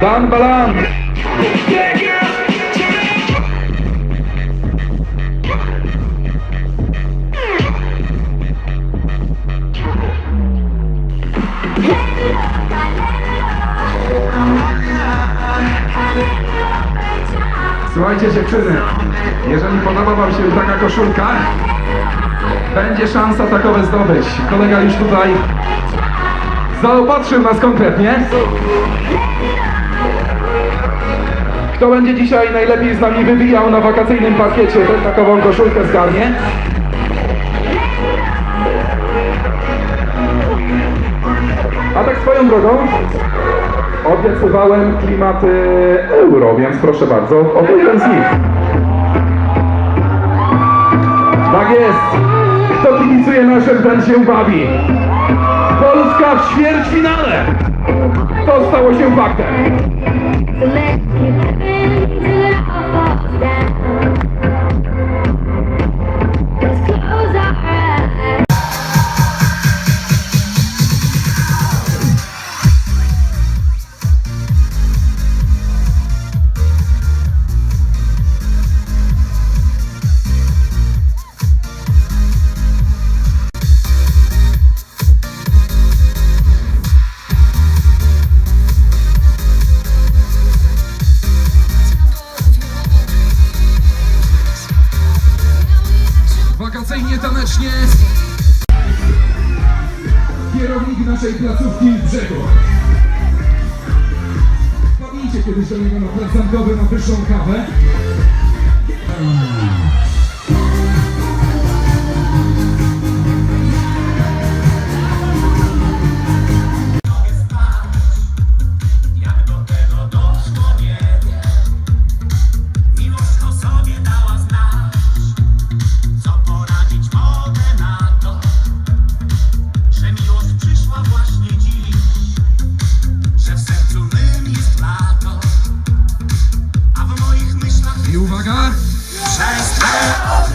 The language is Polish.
Dan Balan. Słuchajcie dziewczyny, jeżeli podoba wam się taka koszulka, będzie szansa takowe zdobyć. Kolega już tutaj zaopatrzył nas konkretnie. Kto będzie dzisiaj najlepiej z nami wywijał na wakacyjnym parkiecie, ten takową koszulkę zgarnie. A tak swoją drogą, obiecywałem klimaty euro, więc proszę bardzo, oto jeden z nich. Tak jest. Kto kibicuje naszym, ten się bawi. Polska w ćwierćfinale. To stało się faktem. Tanecznie. Kierownik naszej placówki brzegu. Wpadnijcie kiedyś do niego na plac zamkowy na wyższą kawę. Juwaga. Scheiß auf